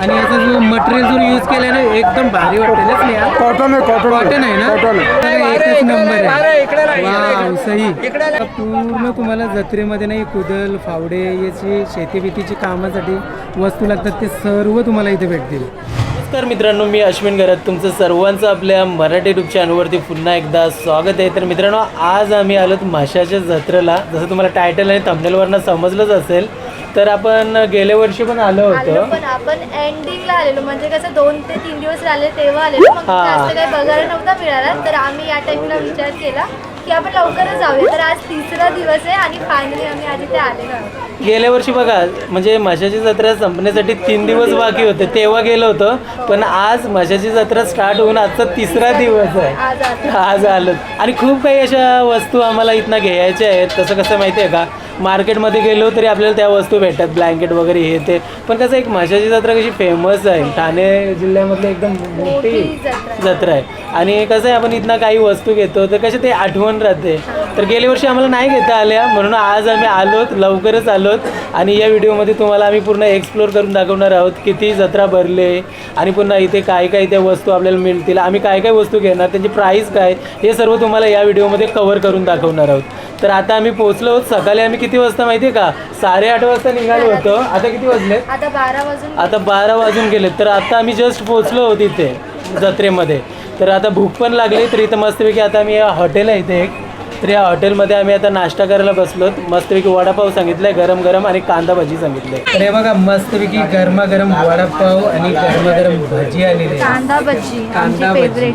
आणि याचा जो मटेरियल जो यूज ना एकदम भारी नाही यार कॉटन आहे कॉटन कॉटन आहे ना? कॉटन आहे. काय एकच नंबर आहे. वाव, सही पूर्ण तुम्हाला जत्रेमध्ये नाही कुदल फावडे याची शेतीबितीची कामासाठी वस्तू लागतात ते सर्व तुम्हाला इथे भेटतील. नमस्कार मित्रांनो मी अश्विन गरत तुमचं सर्वांचं आपल्या मराठी युट्यूब चॅनलवरती पुन्हा एकदा स्वागत आहे. तर मित्रांनो आज आम्ही आलोत माशाच्या जत्रेला. जसं तुम्हाला टायटल आणि थंबनेलवरनं समजलंच असेल तर आपण गेल्या वर्षी पण आलो होतो. पण आपण एंडिंगला आलेलो. म्हणजे कसं दोन ते तीन दिवस राहिले तेव्हा आलेलो. मग हा. जास्त काही बघायला नव्हता मिळाला. तर आम्ही या टाइमला विचार केला की आपण लवकरच जाऊया. तर आज तिसरा दिवस आहे आणि फायनली आम्ही आज इथे आलेलो आहोत. गेल्या वर्षी बघा म्हणजे म्हशाची जत्रा संपण्यासाठी तीन दिवस बाकी होते. तेव्हा गेलो होतो. पण आज म्हशाची जत्रा स्टार्ट होऊन आजचा तिसरा दिवस आहे. आज आलो. आज आलो. आणि खूप काही अशा वस्तू आम्हाला इथनं घ्यायच्या आहेत. तसं कसं माहिती आहे का? मार्केटमध्ये गेलो तरी आपल्याला त्या वस्तू भेटतात ब्लँकेट वगैरे हे ते. पण कसं एक म्हशाची जत्रा कशी फेमस आहे. ठाणे जिल्ह्यामधली एकदम मोठी जत्रा आहे. जत्रा आहे. आणि कसं आहे आपण इथनं काही वस्तू घेतो तर कशी ते आठवण राहते. तर गेल्या वर्षी आम्हाला नाही घेता आल्या म्हणून आज आम्ही आलोत लवकरच आलोत. आणि या व्हिडिओमध्ये तुम्हाला आम्ही पूर्ण एक्सप्लोर करून दाखवणार आहोत किती जत्रा भरले आणि पुन्हा इथे काय काय त्या वस्तू आपल्याला मिळतील आम्ही काय काय वस्तू घेणार त्यांची प्राईस काय हे सर्व तुम्हाला या व्हिडिओमध्ये कव्हर करून दाखवणार आहोत. तर आता आम्ही पोहोचलो आहोत. सकाळी आम्ही किती वाजता माहिती आहे का? साडेआठ वाजता निघालो होतो. आता किती वाजले आता बारा वाजून आता बारा वाजून गेले तर आता आम्ही जस्ट पोहोचलो आहोत इथे जत्रेमध्ये. तर आता भूक पण लागली तर इथं मस्तपैकी आता आम्ही हॉटेल आहे इथे एक. तर या हॉटेलमध्ये आम्ही आता नाश्ता करायला बसलोत मस्तपैकी वडापाव सांगितलाय गरम गरम आणि कांदा भजी सांगितले. तर हे बघा मस्तपैकी गरमागरम वडापाव आणि गरमागरम भजी आलेली आहे. कांदा भजी कांदा भजी.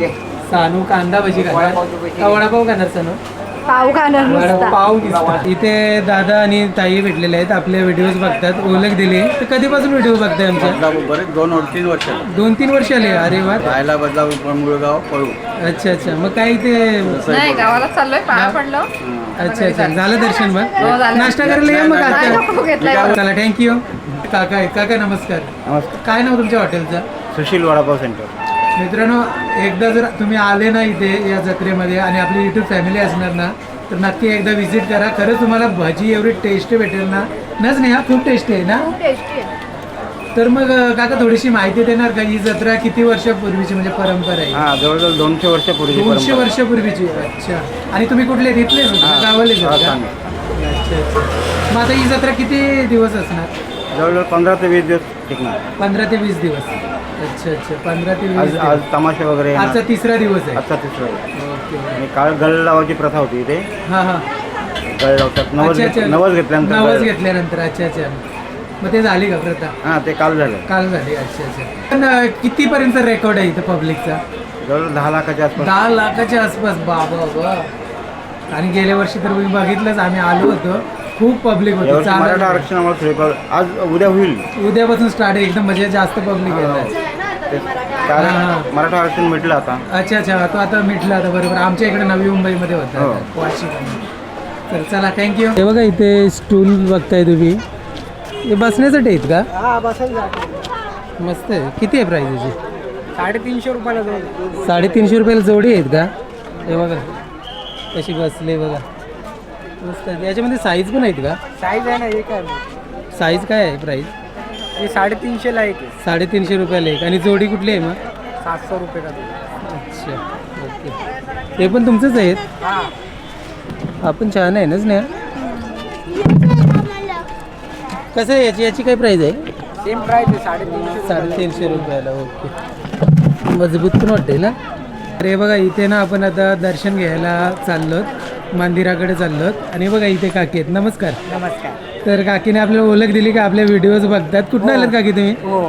सानू कांदा भजी खाणार. का वडापाव खाणार सानू? पाव खाणार नुसता. दिसतात. इथे दादा आणि ताई भेटलेले आहेत. आपले व्हिडिओज बघतात. ओळख दिली. तर कधीपासून व्हिडिओ बघताय आमच्या बदलापूर बरेच दोन तीन वर्ष दोन तीन वर्ष आले. अरे वा. राहायला बदलापूर मुळगाव पळू. अच्छा अच्छा. मग काय इथे नाही गावाला चाललोय. पाया पडलो. अच्छा अच्छा. झालं दर्शन मग? हो, झालं. नाश्ता करायला या मग नाही आता नको घेतलाय. चला थँक्यू काका काका नमस्कार. नमस्कार. काय नाव तुमच्या हॉटेलचं? सुशील वडापाव सेंटर मित्रांनो एकदा जर तुम्ही आले ना इथे या जत्रेमध्ये आणि आपली युट्यूब फॅमिली असणार ना तर नक्की एकदा व्हिजिट करा खरंच तुम्हाला भजी एवढी टेस्ट भेटेल ना नच नाही हा खूप टेस्टी आहे ना खूप टेस्टी आहे तर मग काका थोडीशी माहिती देणार का ही जत्रा किती वर्षापूर्वीची म्हणजे परंपरा आहे हा जवळजवळ दोनशे वर्षापूर्वीची दोनशे परंपरा. वर्षापूर्वीची अच्छा आणि तुम्ही कुठले तिथलेच होते का? हा. गावालेच हा, होते का? सांगा. अच्छा अच्छा मग आता ही जत्रा किती दिवस असणार जवळजवळ पंधरा ते वीस दिवस टिकणार. पंधरा ते वीस दिवस. अच्छा अच्छा. पंधरा ते वीस आज आज दिवस. तमाशे वगैरे येणार. आजचा तिसरा दिवस आहे. आजचा तिसरा दिवस. ओके. आणि काळ गळ लावायची प्रथा होती इथे. हा हा. गळ लावतात नवस अच्छा घेत- नवस घेतल्यानंतर नवस गळ- घेतल्यानंतर. अच्छा अच्छा. मग ते झाली का प्रथा? हा ते काल झालं. काल झाली. अच्छा अच्छा. पण अं, कितीपर्यंत रेकॉर्ड आहे इथं पब्लिकचा जवळजवळ दहा लाखाच्या आसपास. दहा लाखाच्या आसपास. बाबा बा आणि गेल्या वर्षी तर तुम्ही बघितलंच. आम्ही आलो होतो. खूप पब्लिक होती. यावर्षी मराठा आरक्षण आम्हाला आज उद्या होईल. उद्यापासून स्टार्ट आहे. एकदम म्हणजे जास्त पब्लिक हा. येत आहे ना आता ते मराठा हा, आरक्षण भेटलं आता. अच्छा अच्छा. तो आता मिटला आता. बरोबर. आमच्या इकडे नवी मुंबईमध्ये होता हो. वाशिम. तर चला थँक्यू हे बघा इथे स्टूल बघताय तुम्ही. हे बसण्यासाठी आहेत का? हा बसायला मस्त आहे. किती आहे प्राईस याची? साडेतीनशे रुपयाला साडेतीनशे रुपयाला जोडी आहेत का? हे बघा. कशी बसले बघा. मस्त. याच्यामध्ये साईज पण आहेत का? साईज आहे ना एक आहे? साईज काय आहे प्राईस हे साडेतीनशेला एक आहे. साडेतीनशे रुपयाला एक. आणि जोडी कुठली आहे मग? सातशे रुपयाला दोन. अच्छा ओके. हे पण तुमचंच आहेत हा. हा पण छान आहे ना स्नेहा? कसं आहे याची? याची काय प्राईस आहे? सेम प्राईस आहे साडेतीनशे साडेतीनशे रुपयाला ओके. मजबूत पण वाटते ना? अरे बघा इथे ना आपण आता दर्शन घ्यायला चाललोत. मंदिराकडे चाललोत. आणि बघा इथे काकी आहेत. नमस्कार. नमस्कार. तर काकीने आपल्याला ओळख दिली का? आपल्या व्हिडिओज बघतात. कुठून आलेत काकी तुम्ही? हो.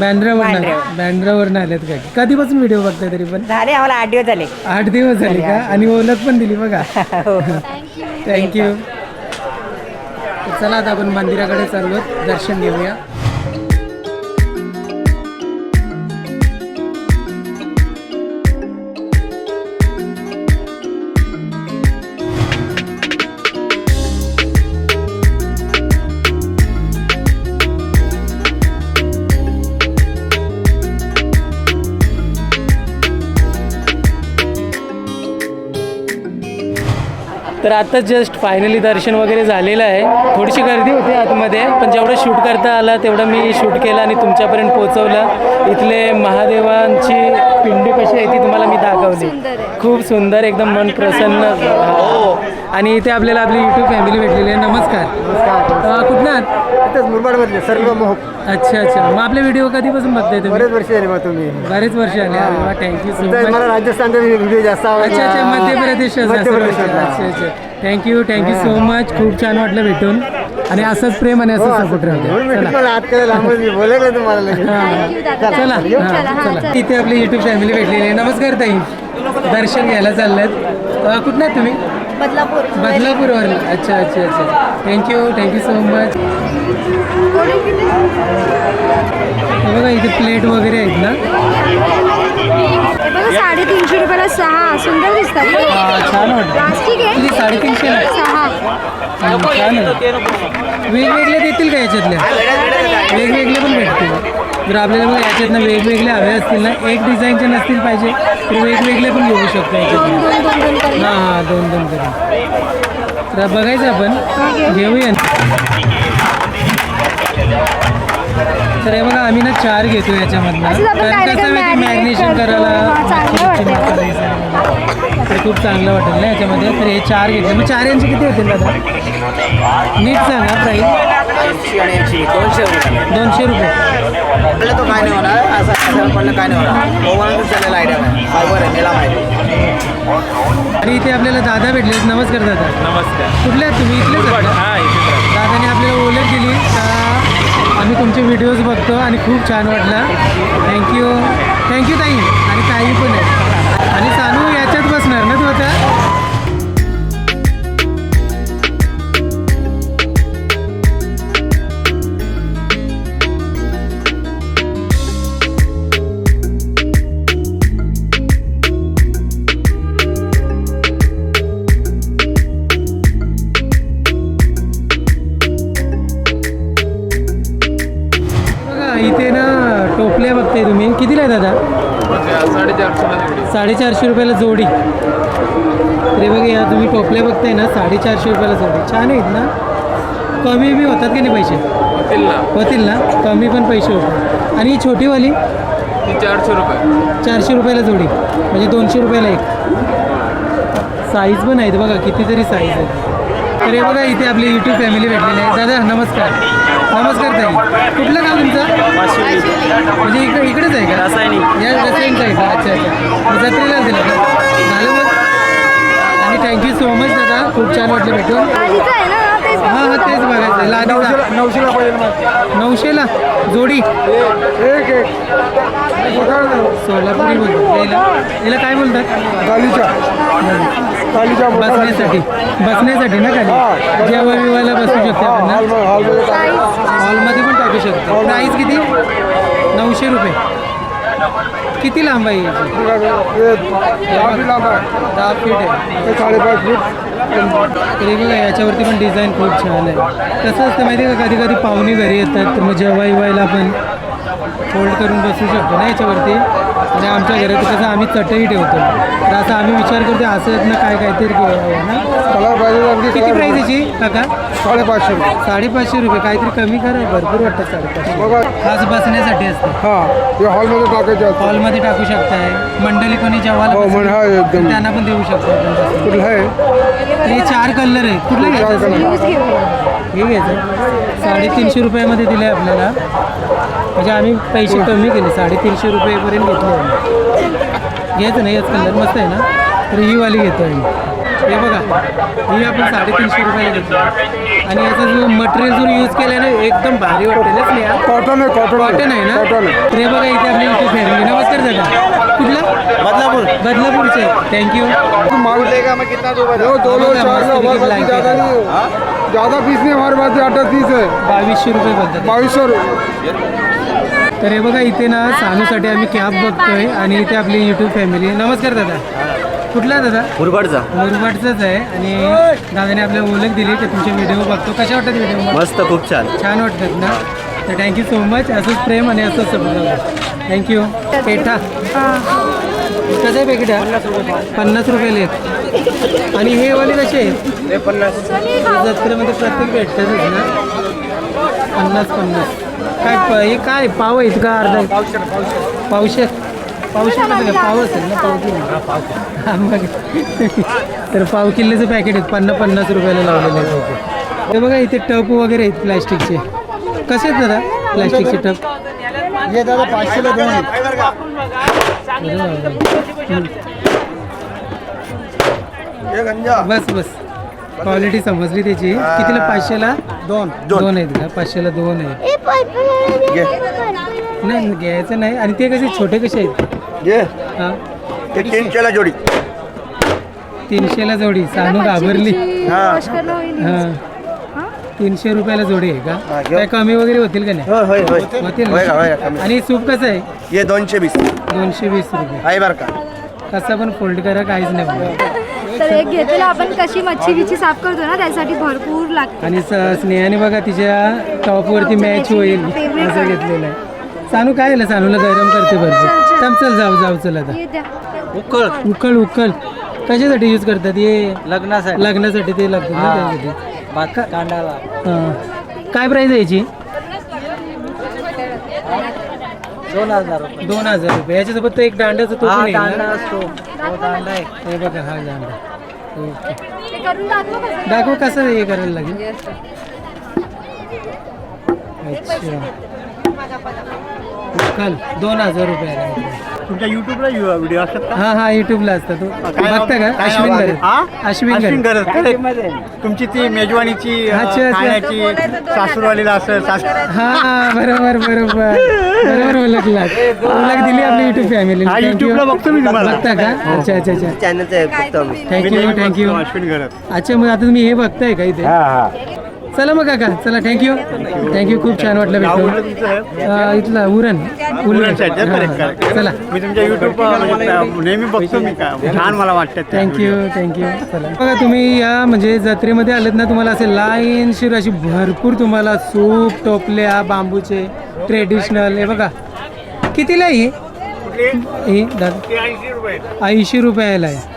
बँड्रावरनं बँड्रावरनं आलेत काकी. कधीपासून व्हिडिओ बघताय तरी पण? झाले आम्हाला आठ दिवस झाले. आठ दिवस झाले का? आणि ओळख पण दिली बघा. हो. थँक्यू चला आता आपण मंदिराकडे चाललो दर्शन घेऊया. आता जस्ट फायनली दर्शन वगैरे झालेलं आहे. थोडीशी गर्दी होती आतमध्ये पण जेवढं शूट करता आला तेवढं मी शूट केलं आणि तुमच्यापर्यंत पोहोचवलं. इथले महादेवांची पिंडी कशी आहे ती तुम्हाला मी दाखवली. सुंदर आहे. खूप सुंदर एकदम मन प्रसन्न. हो. आणि इथे आपल्याला आपली युट्यूब फॅमिली भेटलेली आहे. नमस्कार. अं, कुठनं आहात? इथंच मुरबाडमधले सर्व मोह अच्छा अच्छा. मग आपले व्हिडिओ कधीपासून बघताय तुम्ही? बरेच वर्ष झाले तुम्ही. बरेच वर्ष आले अरे वा थँक्यू सो तर मच मला राजस्थानचा व्हिडिओ जास्त अच्छा अच्छा. आवडला मध्य प्रदेश मध्य. अच्छा अच्छा. थँक्यू थँक्यू सो मच खूप छान वाटलं भेटून. आणि असंच प्रेम आणि हो, असंच असं. सपोर्ट राहू म्हणून मी द्या. चला. तुम्हाला हात करायला लांबच मी बोलायला तुम्हाला लगेच. Thank you, दादा. चला. Thank you. हां, चला, हां, चला. चला. इथे आपली युट्यूब फॅमिली भेटलेली आहे. नमस्कार ताई. दर्शन घ्यायला चाललेत. कुठनं आहेत तुम्ही? बदलापूर. अच्छा अच्छा अच्छा. थँक्यू थँक्यू सो मच हे बघा इथे प्लेट वगैरे आहेत ना? हे बघा साडेतीनशे रुपयाला सहा. सुंदर दिसतात. हा, छान वाटतं प्लास्टिक आहे. किती? साडेतीनशे सहा. हम्म, छान आहे. वेगवेगळे देतील का याच्यातल्या? वेगवेगळे. पण जर आपल्याला बघा याच्यातनं वेगवेगळे हवे असतील ना एक डिझाईनचे नसतील पाहिजे तर वेगवेगळे पण घेऊ शकतो याच्यातनं हां हां दोन दोन करून. तर बघायचं आपण घेऊया तर हे बघा आम्ही ना चार घेतो याच्यामधनं. direct कसं माहिती मॅग्नेशन. करायला. तर खूप चांगलं वाटेल ना याच्यामध्ये. तर हे चार घेतले. मग चार यांचे किती होतील दादा? नीट सांगा प्राईस दोनशे रुपये. पडलं तो काय नाही होणार असं असं पडलं काय नाही होणार. ओव्हन चालेल आयडिया नाही. फायबर आहे मला माहिती आणि इथे आपल्याला दादा भेटले नमस्कार दादा. नमस्कार. कुठले आहेत तुम्ही? इथलेच आहेत? हा राहतो. दादाने आपल्याला ओळख दिली. का आम्ही तुमचे व्हिडिओज बघतो आणि खूप छान वाटलं. थँक्यू थँक्यू ताई. आणि ताई पण आहे आणि सानू याच्यात बसणार ना तू आता? साडेचारशे रुपयाला जोडी. तरी बघा या तुम्ही टोपल्या बघताय ना साडेचारशे रुपयाला जोडी. छान आहेत ना? कमी बी होतात की नाही पैसे? होतील ना. कमी पण पैसे होतात. आणि ही छोटीवाली? चारशे रुपये. चारशे रुपयाला जोडी. म्हणजे दोनशे रुपयाला एक. साईज पण आहेत बघा कितीतरी साईज आहेत. तर हे बघा इथे आपली यूट्यूब फॅमिली भेटलेली आहे. दादा नमस्कार. नमस्कार ताई. कुठलं गाव तुमचं? म्हणजे इकडे इकडेच आहे का. या रसायन साईड अच्छा अच्छा. मग जत्रेला दिलं का झालं मग? आणि थँक्यू सो मच दादा. खूप छान वाटलं भेटून. आहे हां हां तेच बघायचं आहे लादीचा नऊशेला पाहिजे मग नऊशेला जोडी एक एक सोलापुरी बोलतात याला याला काय बोलतात गालीच्या गालीच्या बसण्यासाठी बसण्यासाठी ना खाली जेव्हा विवाहाला बसू शकते आपण ना हॉलमध्ये हॉलमध्ये पण टाकू शकतो प्राईस किती नऊशे रुपये किती लांब आहे याची दहा फीट आहे साडेपाच फूट तरी बघा याच्यावरती पण डिझाईन खूप छान आहे. कसं असतं माहिती का कधी कधी पाहुणे घरी येतात तर मग जेव्हा विवायला आपण फोल्ड करून बसू शकतो ना याच्यावरती. आणि आमच्या घरात कसं आम्ही चटई ठेवतो. तर असं आम्ही विचार करतो असं ना काय काहीतरी ना? किती प्राईस याची काका? साडेपाचशे रुपये. साडेपाचशे रुपये. काहीतरी कमी करा. भरपूर वाटतं साडेपाचशे. बघा. खास बसण्यासाठी असतं. हा हे हॉलमध्ये टाकायचे असतात हॉलमध्ये टाकू शकताय. मंडळी कोणी जेवायला हो, हा, एकदम. त्यांना पण देऊ शकतो. आपण तसं. कुठलं आहे? हे चार कलर आहेत. कुठलं घ्यायचं. हे घ्यायचं. साडेतीनशे रुपयामध्ये दिले आपल्याला. म्हणजे आम्ही पैसे कमी केले. साडेतीनशे रुपयेपर्यंत घेतले आम्ही. घ्यायचं नाही याच कलर मस्त आहे ना? तर ही वाली घेतो आहे हे बघा ही आपण साडेतीनशे रुपयाला घेतली. आणि याचा जो मटेरियल जर यूज केला ना एकदम भारी वाटेल ना स्नेहा. कॉटन आहे कॉटन कॉटन आहे ना? कॉटन हे बघा इथे आपली इथे फॅमिली नमस्कार दादा. कुठला? बदलापूर. बदलापूरचे. थँक्यू तो माल मैं कितना दूँ ज़्यादा है। नहीं हमारे पास है बावीसशे रुपये बाईस सौ रुपये. तर हे बघा इथे ना सानूसाठी आम्ही कॅब बघतोय आणि इथे आपली युट्यूब फॅमिली नमस्कार दादा. कुठला आहे दादा? मुरबाडचा. मुरबाडचाच आहे. आणि दादाने आपल्याला ओळख दिली की तुमचे व्हिडिओ बघतो. कशा वाटतात व्हिडिओ मस्त खूप छान. छान वाटतात ना? तर थँक्यू सो मच असंच प्रेम आणि असंच सपोर्ट थँक्यू पेठा. कसं आहे? पॅकेट पन्नास रुपयाला एक. आणि हे वाले कसे आहेत? जत्रेमध्ये प्रत्येक भेटतातच ना? पन्नास पन्नास. काय प- हे काय? पाव आहेत का अर्धा? पावशे पाव असेल ना? पाव किलो मग. तर पाव किल्ल्याचं पॅकेट आहेत. पन्नास पन्नास रुपयाला लावलेलं आहे. हे बघा इथे टप वगैरे आहेत प्लॅस्टिकचे. कसे आहेत दादा प्लॅस्टिकचे टप? हे दादा पाचशेला दोन आहेत. बस बस. क्वालिटी समजली त्याची. कितीला? पाचशेला? दोन. दोन आहेत का? पाचशेला दोन आहे नाही घ्यायचं नाही. आणि ते कसे? छोटे कसे आहेत? हा. ते तीनशेला जोडी. तीनशेला जोडी. सानू घाबरली. हा. हा. तीनशे रुपयाला जोडी आहे हा, का घेऊ. काय कमी वगैरे होतील का नाही? होय होय होय. होतील होय का, होय ना? का, कमी. आणि सूप कसं आहे? हे दोनशे वीस. दोनशे वीस रुपये. आहे बरं का. कसं पण फोल्ड करा काहीच नाही बघा. तर एक घेतलेलं आपण कशी मच्छी बिच्छी साफ करतो ना त्यासाठी भरपूर लागते. आणि स- स्नेहाने बघा तिच्या टॉपवरती मॅच होईल असं घेतलेलं आहे. सानू काय सानूला गरम करते भरपूर. चल चल जाऊ जाऊ चल आता. हे द्या. उकळ. उकळ उकळ. कशासाठी यूज करतात हे? लग्नासाठी. लग्नासाठी ते लागतात ना त्यासाठी. कांडाला. हां. काय प्राईस आहे याची? दोन हजार रुपये. दोन हजार रुपये. याच्यासोबत तर एक दांड्याचा तो पण येईल ना? असतो. हे बघा हा दांडा. ओके. ते करून दाखव कसं दाखव कसं हे करायला लागेल. अच्छा. उकल दोन हजार रुपये. तुमच्या युट्यूबला व्हिडिओ असतात का? हा हा युट्यूबला असता तो काय नाव- बघता का? काय अश्विन नाव आहे? गरज हा? अश्विन अश्विन गरज गरज correct. तुमची ती मेजवानीची अ, अच्छा, अच्छा. खाण्याची सासूरवालीला असं सासू हा बरोबर बरोबर. बरोबर ओळखला ओळख दिली आपली युट्यूब फॅमिली हा, YouTube ला बघतो मी तुम्हाला. बघता का? अच्छा अच्छा अच्छा. चॅनलचं आहे फक्त आम्ही. थँक्यू थँक्यू अश्विन गरज अच्छा मग आता तुम्ही हे बघताय का इथे? चला मग काका चला थँक्यू थँक्यू खूप छान वाटलं भेटून. इथला उरण उरण. चला. मी तुमच्या युट्यूब नेहमी बघतो मी छान मला वाटतं थँक्यू थँक्यू चला. बघा तुम्ही या म्हणजे जत्रेमध्ये आलेत ना तुम्हाला असे लाईनशीर अशी भरपूर तुम्हाला सूप टोपल्या बांबूचे ट्रेडिशनल हे बघा. कितीला आहे ही? ही दादा. ऐंशी रुपये. ऐंशी रुपयाला आहे.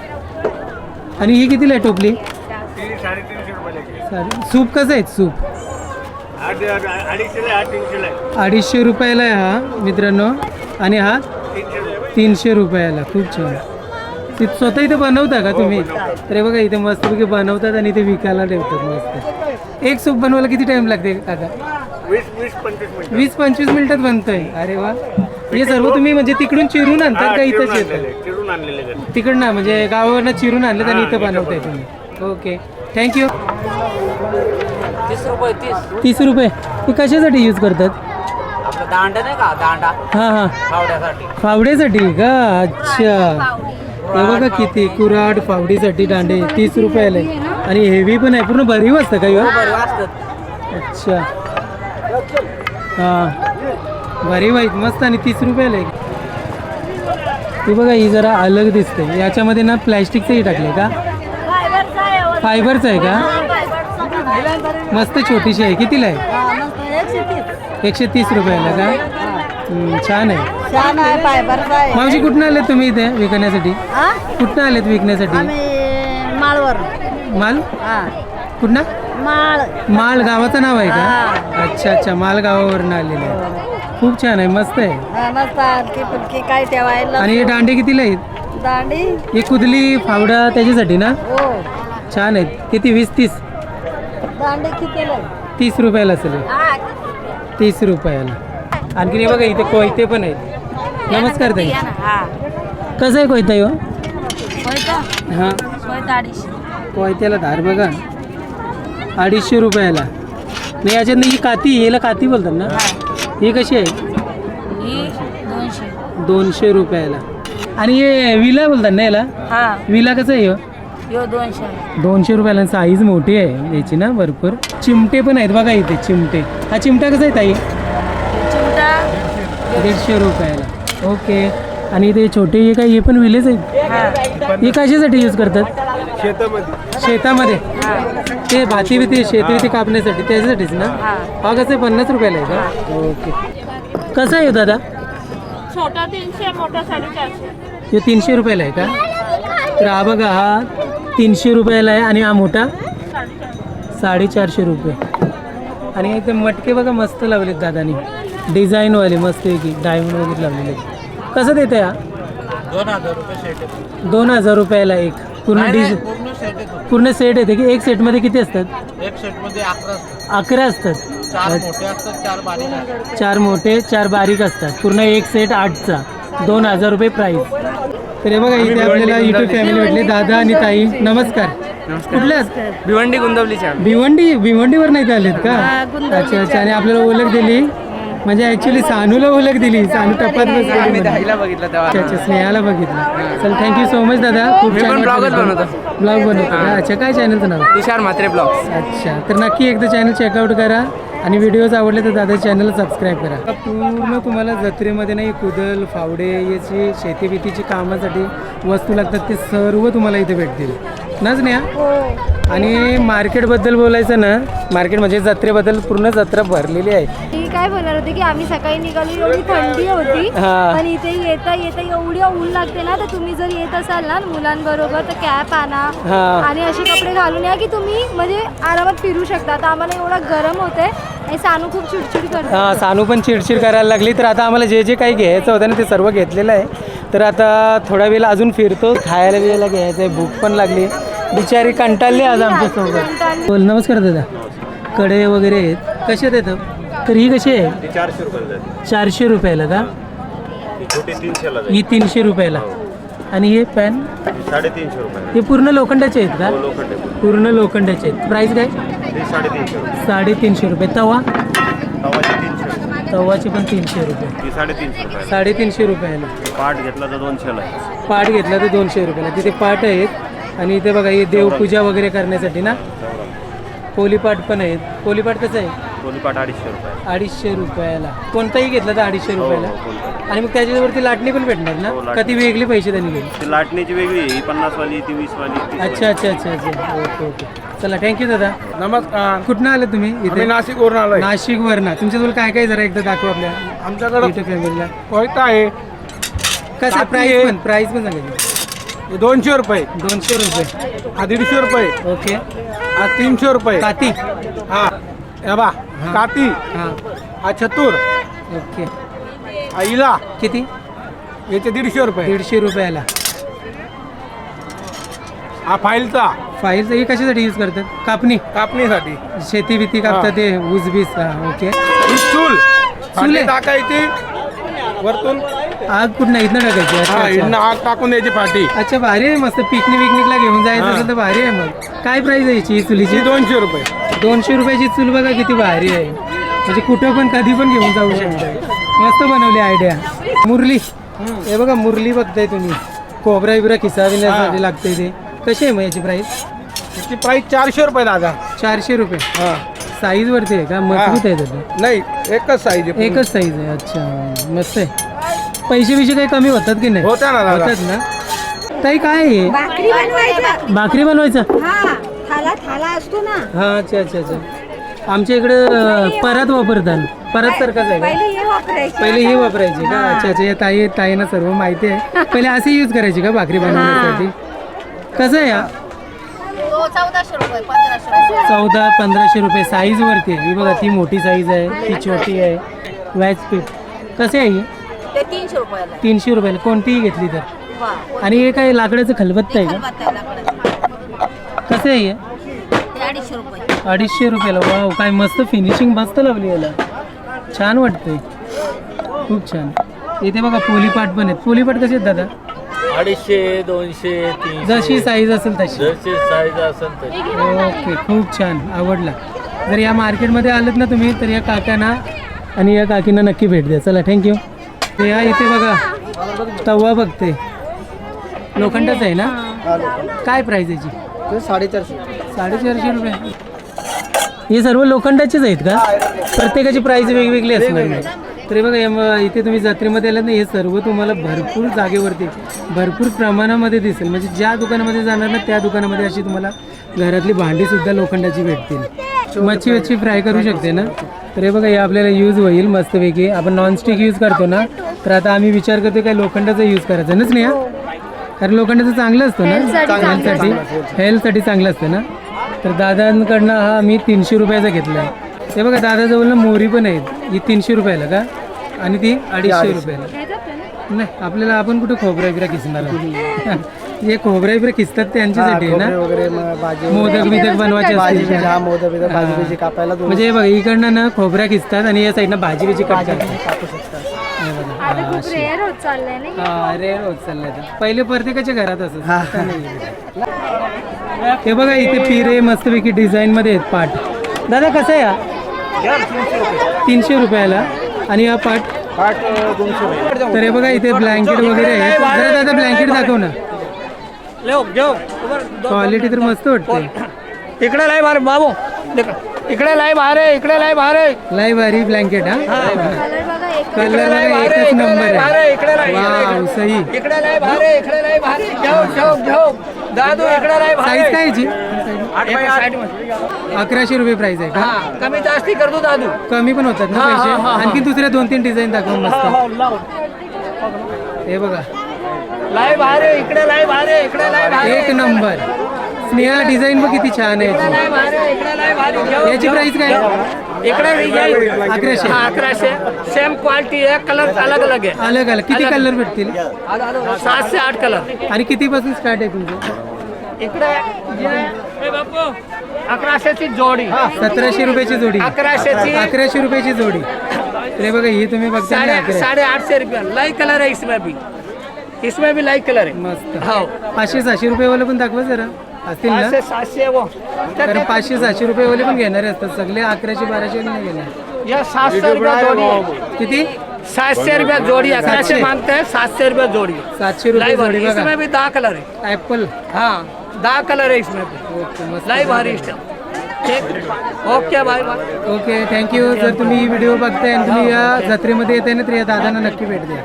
आणि ही कितीला आहे टोपली? चालेल. सूप कसं आहे सूप? अडीचशे आठ तीनशे अडीचशे रुपयाला आहे हा मित्रांनो. आणि हा? तीनशे रुपयाला. खूप छान. ते स्वतः इथे बनवता का तुम्ही? तर हे बघा इथे मस्तपैकी बनवतात आणि इथे विकायला ठेवतात मस्त. एक सूप बनवायला किती टाइम लागते काका? वीस वीस पंचवीस मिनिट. वीस पंचवीस मिनिटात बनतंय. अरे वा. हे सर्व तुम्ही म्हणजे तिकडून चिरून आणतात का इथंच येतात? चिरून आणलेले तिकडनं म्हणजे गावावरनं चिरून आणलं आणि इथं बनवताय तुम्ही. ओके. थँक्यू तीस रुपये तीस. तीस रुपये. हे कशासाठी यूज करतात? आपलं दांडा नाही का? दांडा. हां हां. फावड्यासाठी. फावडेसाठी का? अच्छा. हे बघा किती कुराड फावडीसाठी दांडे. तीस रुपयाला. आहे. आणि हेवी पण आहे. पूर्ण भरीव असतं का ह्यो? अच्छा. हां. भरीव आहेत. मस्त. आणि तीस रुपयाला. आहे ती बघा ही जरा अलग दिसते याच्यामध्ये ना प्लॅस्टिकचंही टाकले का? फायबरचं आहे का? मस्त छोटीशी आहे. कितीला आहे? एकशे तीस. रुपयाला का? छान आहे. मावशी कुठनं आलेत तुम्ही इथे विकण्यासाठी? कुठनं आलेत विकण्यासाठी? माळवर. माल? कुठनं? माळ. माल गावाचं नाव आहे का. अच्छा अच्छा. माल गावावरनं आलेलं आहे खूप छान आहे. मस्त आहे. काय ठेवायला आणि हे दांडे कितीला आहेत? दांडी? ही कुदली फावडा त्याच्यासाठी ना? हो. छान आहेत. किती? वीस तीस? दांडी कितीला आहे? तीस रुपयाला असेल. हे. तीस रुपयाला. आणखी हे बघा इथे कोयते पण आहेत. नमस्कार ताई. कसं आहे कोयता हो? हां. कोयत्याला धार बघा. अडीचशे रुपयाला. नाही याच्यात ही काती याला काती बोलतात ना? ही. कशी आहे? दोनशे. रुपयाला. आणि हे विला बोलतात ना याला? हा. विला कसं आहे ह्यो? यो दोनशे. दोनशे रुपयाला साईज मोठी आहे याची ना भरपूर. चिमटे पण आहेत बघा इथे चिमटे. हा चिमटा कसा आहे ताई? चिमटा दीडशे रुपयाला. ओके. आणि ते छोटे हे काय हे पण विलेच आहेत? हे. कशासाठी यूज करतात? शेतामध्ये. शेतामध्ये. ते भाती बिती शेती बिती कापण्यासाठी त्याच्यासाठीच ना? हा. कसं आहे पन्नास रुपयाला आहे का? ओके. कसं आहे हो दादा? छोटा तीनशे मोठा साडेचारशे. हे तीनशे रुपयाला आहे का? तर हा बघा हा तीनशे रुपयाला आहे आणि हा मोठा साडेचारशे रुपये. आणि इथे मटके बघा मस्त लावलेत दादानी. डिझाईनवाले मस्त आहे की डायमंड वगैरे लावलेले. कसं देतं हा? दोन हजार रुपयाला एक. पूर्ण डिझ पूर्ण सेट येतो की एक सेटमध्ये किती असतात? एक सेटमध्ये अकरा असतात. चार मोठे चार बारीक असतात. पूर्ण एक सेट आठचा. दोन हजार रुपये प्राईस तर हे बघा इथे आपल्याला युट्यूब फॅमिली भेटले दादा आणि ताई नमस्कार. कुठले आहेत भिवंडी गुंदवलीच्या भिवंडी भिवंडीवर नाही आलेत का? अच्छा अच्छा. आणि आपल्याला ओळख दिली. म्हणजे ऍक्च्युली सानूला ओळख दिली. सानू तेव्हा. अच्छा अच्छा. स्नेहाला बघितलं. चल थँक्यू सो मच दादा. खूप बनवतो. ब्लॉग बनवतो? अच्छा काय चॅनलचं नाव? तुषार म्हात्रे ब्लॉग अच्छा. तर नक्की एकदा चॅनल चेकआउट करा. आणि व्हिडिओज आवडले तर दादा चॅनलला सबस्क्राईब करा. पूर्ण तुम्हाला जत्रेमध्ये नाही कुदल फावडे याची शेतीबितीची कामासाठी वस्तू लागतात ते सर्व तुम्हाला इथे भेटतील. नाच नाही आणि मार्केटबद्दल बोलायचं ना मार्केट म्हणजे जत्रेबद्दल पूर्ण जत्रा भरलेली आहे. ती काय बोलणार होती की आम्ही सकाळी निघाली एवढी थंडी होती. हा. पण इथे येता येता एवढी ऊन लागते ना तर तुम्ही जर येत असाल ना मुलांबरोबर तर कॅप आणा. हा. आणि असे कपडे घालून या की तुम्ही म्हणजे आरामात फिरू शकता. आता आम्हाला एवढं गरम होते आणि सानू खूप चिडचिड करते. हां सानू पण चिडचिड करायला लागली. तर आता आम्हाला जे जे काही घ्यायचं होतं ना ते सर्व घेतलेलं आहे. तर आता थोडा वेळ अजून फिरतो. खायला बियायला घ्यायचं आहे भूक पण लागली. बिचारी कंटाळली आज आमच्यासोबत. बोल नमस्कार दादा. कडे वगैरे आहेत. कसे देतात तर ही कशी आहे? चारशे रुपये जाते. चारशे रुपयाला का? ही ही तीनशे रुपयाला. आणि हे पॅन? साडेतीनशे रुपये हे पूर्ण लोखंडाचे आहेत का? लोखंड पूर्ण. लोखंडाचे आहेत. प्राईस काय? साडेतीनशे रुपये. तवा? तवाची पण तीनशे रुपये. साडेतीनशे रुपये साडेतीनशे रुपयाला. पाठ घेतला तर दोनशेला आहे पाट घेतला तर दोनशे रुपयाला. तिथे पाट आहेत. आणि इथे बघा हे देवपूजा वगैरे करण्यासाठी ना? पोलीपाट पण आहेत. पोलीपाट कसं आहे? कोणी पाठ अडीचशे रुपये. अडीचशे रुपयाला. कोणताही घेतला तर अडीचशे रुपयाला हो, कोणता. आणि मग त्याच्यावरती लाटणी पण भेटणार ना? हो, का लाटणी. ती वेगळी पैसे त्यांनी घेईल ती लाटणीची वेगळी आहे. ही पन्नासवाली ती वीसवाली ती अच्छा अच्छा अच्छा अच्छा. Okay okay. चला थँक्यू दादा. नमस्कार. कुठनं आले तुम्ही आम्ही इथे नाशिकवरून आलोय. नाशिक वर ना तुमच्याजवळ काय काय जरा एकदा दाखवा आपल्या आमच्याकडं फॅमिलीला कोयता आहे? कसं प्राईस आहे. पण प्राईस पण सांगायची हे दोनशे रुपये. दोनशे रुपये. हा दीडशे रुपये. ओके. हा तीनशे रुपये. काती. हा हे बा काती. हां. हा छतूर. ओके. हा इला. किती? याचे दीडशे रुपये. दीडशे रुपयाला. हा फाईलचा. फाईलचं हे कशासाठी यूज करतात? कापणी. कापणीसाठी. शेती बिती कापतात ते ऊस बीस. हां ओके. ही चूल. चूल चूल आहे. टाकायची. वरतून आग कुठनं? इथनं टाकायची? अच्छा, हा अच्छा. आग टाकून द्यायची फाटी. अच्छा भारी आहे मस्त. पिकनिक विकनिकला घेऊन जायचं हां. असेल तर भारी आहे मग. काय प्राईस आहे याची ही चुलीची? ही दोनशे रुपये. दोनशे रुपयाची चूल बघा किती भारी आहे. म्हणजे कुठं पण कधी पण घेऊन जाऊ शकता. मस्त बनवली आयडिया मुरली. हे बघा मुरली बघताय तुम्ही. खोबरा बिबरा खिसा बिण्यासाठी लागते ते. कशी आहे मग याची प्राईस याची प्राईस चारशे रुपये दादा. चारशे रुपये. हा. साईज वरती आहे का? मजबूत आहे त्याचं. नाही एकच साईज आहे एकच साईज आहे. अच्छा. मस्त आहे. पैसे बिशे काही कमी होतात की नाही? होत्या ना दादा. होतात ना? ताई काय आहे? भाकरी बनवायचा. भाकरी बनवायचं? हा थाला थाला असतो ना. हा अच्छा अच्छा अच्छा. आमच्या इकडं परात वापरतात. परात सारखाच आहे का? पहिले हे वापरायचे. पहिले हे वापरायचे का? अच्छा अच्छा या ताई ताईंना सर्व माहिती आहे. पहिले असे यूज करायचे का भाकरी बनवण्यासाठी? कसं आहे हा? चौदा पंधराशे रुपये साईज वरती आहे. ही बघा ती मोठी साईज आहे ती छोटी आहे. व्याज पीठ. कसे आहे ही? ते तीनशे रुपयाला तीनशे रुपयाला. कोणतीही घेतली तर. आणि हे काय लाकडाचं खलबत्त आहे का? कसं आहे हे? अडीचशे रुपये. अडीचशे रुपयाला. वाव काय मस्त फिनिशिंग मस्त लावली याला. छान वाटतंय. खूप छान. इथे बघा पोलीपाट पण आहेत. पोलीपाट कसे आहेत दादा? अडीचशे दोनशे तीनशे. जशी साईज असेल तशी. साईज असेल तशी. ओके खूप छान. आवडला. जर या मार्केटमध्ये आलात ना तुम्ही तर या काकांना आणि या काकींना नक्की भेट द्या. चला थँक्यू या इथे बघा. तवा बघते. लोखंडाच आहे ना? काय प्राईज याची? साडेचारशे. साडेचारशे रुपये. हे सर्व लोखंडाचेच आहेत का? प्रत्येकाची प्राईस वेगवेगळी असणार तरी बघा इथे तुम्ही जत्रेमध्ये आलात ना हे सर्व तुम्हाला भरपूर जागेवरती भरपूर प्रमाणामध्ये दिसेल. म्हणजे ज्या दुकानामध्ये जाणार ना त्या दुकानामध्ये अशी तुम्हाला घरातली भांडी सुद्धा लोखंडाची भेटतील. मच्छी वच्छी फ्राय करू शकते ना? तर हे बघा हे आपल्याला यूज होईल मस्तपैकी. आपण नॉनस्टिक यूज करतो ना? तर आता आम्ही विचार करतो काय लोखंडाचा यूज करायचा नाच नाही हा? कारण लोखंडाचं चांगलं असतं ना? Health साठी चांगलं हेल्थसाठी हेल्थसाठी चांगलं असतं ना? तर दादांकडनं हा मी तीनशे रुपयाचा घेतला आहे. ते बघा दादाजवळ ना मोहरी पण आहेत. ही तीनशे रुपयाला का? आणि ती अडीचशे रुपयाला? नाही आपल्याला आपण कुठं खोबरा बिरा किसणार. हे खोबरा बिरा किसतात त्यांच्यासाठी आहे ना? वगैरे मग भाजी मोदक बिदक बनवायचे असतील. हा मोदक बिदक भाजी बिजी कापायला दोन म्हणजे हे बघा इकडनं ना खोबऱ्या किसतात आणि या साईडनं भाजी बिजी करतात कापू शकतात. हे बघा. आता खूप रेअर होत चाललंय हा, आता. पहिले प्रत्येकाच्या घरात असत. हे. बघा इथे पिरे मस्तपैकी डिझाईन मध्ये आहेत पाट. दादा कसं आहे हा? तीनशे रुपयाला. आणि हा पाट? पाठ तर हे बघा इथे ब्लँकेट वगैरे आहे. जरा दादा ब्लँकेट दाखव ना. क्वालिटी तर मस्त वाटते. इकडे लाई बाहेर बाबू. इकडे लाई बाहेर आहे इकडे लाई बाहेर आहे लय भारी ब्लँकेट हा? कलर एकच नंबर आहे. सही. इकडे लाई बाहेर आहे इकडे लाई बाहेर आहे घेऊ घेऊ घेऊ दादू इकडे लाई साईज काय याची? अकराशे रुपये प्राइस आहे का? हा कमी जास्ती करतो दादू. कमी पण होतात ना पैसे. आणखी दुसऱ्या दोन तीन डिझाईन दाखव मस्त. हे बघा. लाई बाहेर आहे इकडे लाई बाहेर आहे इकडे लाई बाहेर आहे एक नंबर. स्नेहा डिझाईन बघ किती छान आहे. याची. लाई बाहेर आहे इकडे लाई बाहेर आहे घेऊ याची प्राइस काय? इकडे येईल अकराशे. हा अकराशे. सेम क्वालिटी आहे कलर अलग अलग आहे. अलग अलग. किती कलर भेटतील? सात से आठ कलर आणि कितीपासून स्टार्ट आहे तुमचं? इकडे हे बापू. अकराशेची जोडी. सतराशे रुपयाची जोडी. अकराशेची. अकराशे रुपयाची जोडी. हे बघा ही तुम्ही बघता ना साढ़े अकरा साढ़े आठ सौ रुपया. लाइट कलर है इसमें भी इसमें भी लाइट कलर है। मस्त. हाँ। पाचशे सहाशे रुपयेवाले पण दाखवा जरा. असतील ना? से सात से वो. कारण पाचशे सहाशे रुपयेवाले पण घेणारे असतात सगळे अकराशे बाराशे नाही घेणार. यह सात सौ रुपया जोड़ी. है। किती? सात सौ रुपया जोड़ी अकरा से सातशे। हैं सात सौ रुपया जोड़ी. सातशे रुपये लाइव जोडी बघा. इसमें भी दा कलर है ऍपल हाँ दा कलर है इसमें भी. ओके मस्त. लाइव हरी ठीक. Okay bye bye okay thank you जर तुम्ही ही व्हिडिओ बघताय आणि तुम्ही या जत्रेमध्ये येताय ना तर या दादांना नक्की भेट द्या.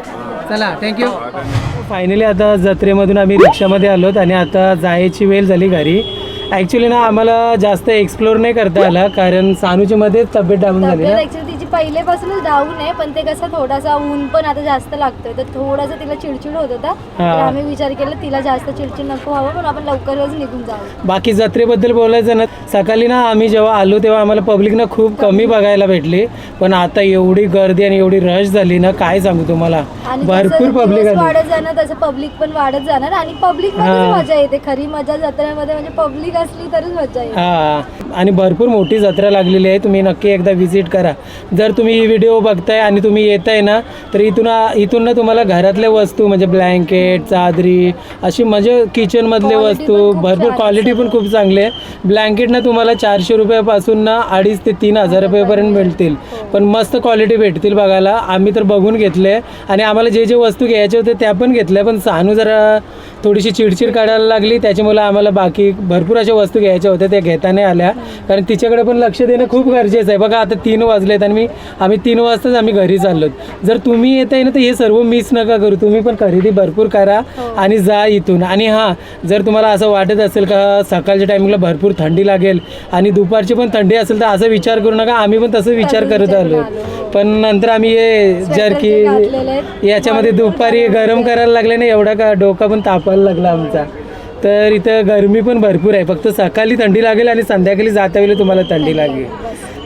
चला थँक्यू फायनली आता जत्रेमधून आम्ही रिक्षामध्ये आलोत आणि आता जायची वेळ झाली घरी. ॲक्च्युली ना आम्हाला जास्त एक्सप्लोर नाही करता आला कारण सानूची मध्येच तब्येत डाऊन झाली ना. पहिलेपासूनच डाऊन आहे पण ते कसं थोडासा ऊन पण आता जास्त लागतोय. तर थोडासा तिला चिडचिड होत होता. तर. आम्ही विचार केला तिला जास्त चिडचिड नको हवं पण आपण लवकरच निघून जाऊ बाकी जत्रेबद्दल बोलायचं ना सकाळी ना आम्ही जेव्हा आलो तेव्हा आम्हाला पब्लिक ना खूप कमी बघायला भेटली. पण आता एवढी गर्दी आणि एवढी रश झाली ना काय सांगू तुम्हाला? आणि भरपूर जसं पब्लिक दिवस आली. वाढत जाणार तसं पब्लिक पण वाढत जाणार आणि पब्लिक हा. मजा येते. खरी मजा जत्रेमध्ये म्हणजे पब्लिक असली तरच मजा येते. हा. आणि भरपूर मोठी जत्रा लागलेली आहे तुम्ही नक्की एकदा व्हिजिट करा. जर तुम्ही ही व्हिडिओ बघताय आणि तुम्ही येताय ना तर इथून इथून ना तुम्हाला घरातल्या वस्तू म्हणजे ब्लँकेट चादरी अशी म्हणजे किचनमधले वस्तू भरपूर क्वालिटी पण खूप चांगली आहे. ब्लँकेट ना तुम्हाला चारशे रुपयापासून ना अडीच ते तीन हजार रुपयापर्यंत मिळतील. पण मस्त क्वालिटी भेटतील बघायला. आम्ही तर बघून घेतले आणि आम्हाला जे जे वस्तू घ्यायच्या होत्या त्या पण घेतल्या. पण सानू जरा थोडीशी चिडचिड काढायला लागली. त्याच्यामुळे आम्हाला बाकी भरपूर अशा वस्तू घ्यायच्या होत्या त्या घेता नाही आल्या. कारण तिच्याकडे पण लक्ष देणं खूप गरजेचं आहे. बघा आता तीन वाजलेत आणि मी आम्ही तीन वाजताच आम्ही घरी चाललोत जर तुम्ही येत आहे ना तर हे सर्व मिस नका करू. तुम्ही पण खरेदी भरपूर करा आणि जा इथून. आणि हां जर तुम्हाला असं वाटत असेल का सकाळच्या टायमिंगला भरपूर थंडी लागेल आणि दुपारची पण थंडी असेल तर असा विचार करू नका. आम्ही पण तसं विचार करत आलो. पण नंतर आम्ही हे जर्की आहेत. याच्यामध्ये दुपारी गरम करायला लागले ना एवढा का डोका पण तापायला लागला आमचा. तर इथं गरमी पण भरपूर आहे. फक्त सकाळी थंडी लागेल आणि संध्याकाळी जाता वेळी तुम्हाला थंडी लागेल.